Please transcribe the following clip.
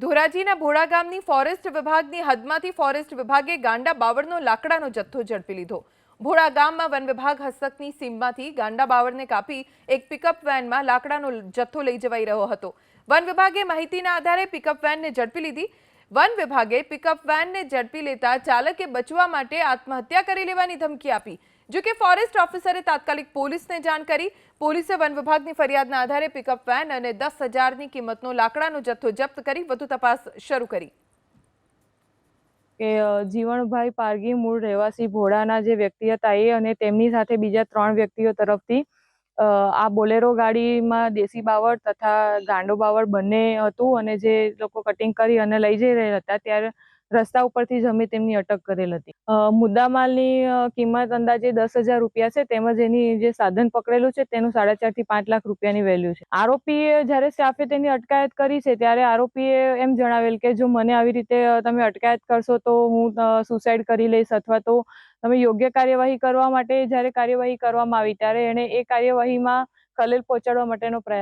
ધોરાજીના ભોળા ગામની ફોરેસ્ટ વિભાગની હદમાંથી ફોરેસ્ટ વિભાગે ગાંડા બાવળનો લાકડાનો જથ્થો ઝડપી લીધો. ભોળા ગામમાં વન વિભાગ હસ્તકની સીમમાંથી ગાંડા બાવળને કાપી એક પિકઅપ વેનમાં લાકડાનો જથ્થો લઈ જવાઈ રહ્યો હતો. વન વિભાગે માહિતીના આધારે પિકઅપ વેનને ઝડપી લીધી. વન વિભાગે પિકઅપ વેનને ઝડપી લેતા ચાલકે બચવા માટે આત્મહત્યા કરી લેવાની ધમકી આપી. જો કે ફોરેસ્ટ ઓફિસરે તાત્કાલિક પોલીસને જાણ કરી. પોલીસે વન વિભાગની ફરિયાદના આધારે પિકઅપ વેન અને દસ હજારની કિંમતનો લાકડાનો જથ્થો જપ્ત કરી વધુ તપાસ શરૂ કરી. કે જીવણભાઈ પારગી મૂળ રહેવાસી ભોળાના જે વ્યક્તિ હતા એ અને તેમની સાથે બીજા ત્રણ વ્યક્તિઓ તરફથી આ બોલેરો ગાડીમાં દેશી બાવળ તથા ગાંડો બાવળ બંને હતું અને જે લોકો કટિંગ કરી અને લઈ જઈ રહ્યા હતા, ત્યારે રસ્તા ઉપરથી જ અમે તેમની અટક કરેલ હતી. મુદ્દામાલની કિંમત અંદાજે દસ હજાર રૂપિયા છે. તેમજ એની જે સાધન પકડેલું છે, તેનું સાડા ચારથી પાંચ લાખ રૂપિયાની વેલ્યુ છે. આરોપીએ જ્યારે સ્ટાફે તેની અટકાયત કરી છે, ત્યારે આરોપીએ એમ જણાવેલ કે, જો મને આવી રીતે તમે અટકાયત કરશો, તો હું સુસાઇડ કરી લઈશ અથવા તો તમે યોગ્ય કાર્યવાહી કરવા માટે જ્યારે કાર્યવાહી કરવામાં આવી, ત્યારે એણે એ કાર્યવાહીમાં ખલેલ પહોંચાડવા માટેનો પ્રયાસ